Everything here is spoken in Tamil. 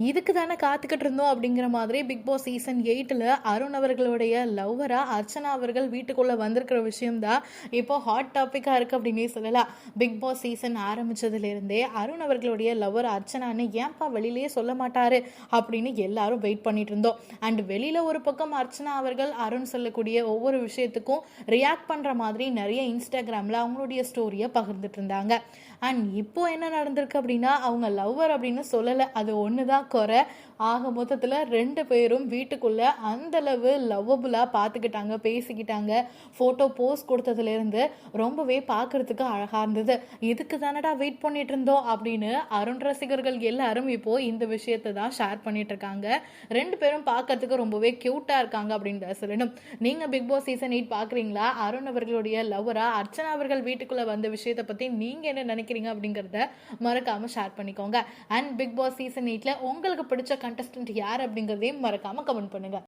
இதுக்கு தானே காத்துக்கிட்டு இருந்தோம் அப்படிங்கிற மாதிரி பிக் பாஸ் சீசன் எயிட்டில் அருண் அவர்களுடைய லவ்வரா அர்ச்சனா அவர்கள் வீட்டுக்குள்ளே வந்திருக்கிற விஷயம்தான் இப்போ ஹாட் டாப்பிக்காக இருக்குது அப்படின்னே சொல்லலாம். பிக் பாஸ் சீசன் ஆரம்பித்ததுலேருந்தே அருண் அவர்களுடைய லவ்வர் அர்ச்சனான்னு ஏன்பா வெளியிலேயே சொல்ல மாட்டாரு அப்படின்னு எல்லாரும் வெயிட் பண்ணிட்டு இருந்தோம். அண்ட் வெளியில் ஒரு பக்கம் அர்ச்சனா அவர்கள் அருண் சொல்லக்கூடிய ஒவ்வொரு விஷயத்துக்கும் ரியாக்ட் பண்ணுற மாதிரி நிறைய இன்ஸ்டாகிராமில் அவங்களுடைய ஸ்டோரியை பகிர்ந்துட்டு இருந்தாங்க. அண்ட் இப்போ என்ன நடந்திருக்கு அப்படின்னா அவங்க லவ்வர் அப்படின்னு சொல்லலை. அது ஒன்று தான் தான் குறை. ஆக மொத்தத்தில் ரெண்டு பேரும் வீட்டுக்குள்ளே அந்தளவு லவ்வபுளாக பார்த்துக்கிட்டாங்க பேசிக்கிட்டாங்க. ஃபோட்டோ போஸ்ட் கொடுத்ததுலேருந்து ரொம்பவே பார்க்குறதுக்கு அழகாக இருந்தது. இதுக்கு தானடா வெயிட் பண்ணிட்டு இருந்தோம் அப்படின்னு அருண் ரசிகர்கள் எல்லாரும் இப்போது இந்த விஷயத்தை தான் ஷேர் பண்ணிட்டு இருக்காங்க ரெண்டு பேரும் பார்க்கறதுக்கு ரொம்பவே க்யூட்டாக இருக்காங்க அப்படின்னு சொல்லணும். நீங்கள் பிக் பாஸ் சீசன் எயிட் பார்க்குறீங்களா அருண் அவர்களுடைய லவ்வரா அர்ச்சனா அவர்கள் வீட்டுக்குள்ளே வந்த விஷயத்தை பற்றி நீங்கள் என்ன நினைக்கிறீங்க அப்படிங்கிறத மறக்காமல் ஷேர் பண்ணிக்கோங்க. அண்ட் பிக் பாஸ் சீசன் எயிட்டில் உங்களுக்கு பிடிச்ச கண்டஸ்டன்ட் யார் அப்படிங்கிறதையும் மறக்காமல் கமெண்ட் பண்ணுங்கள்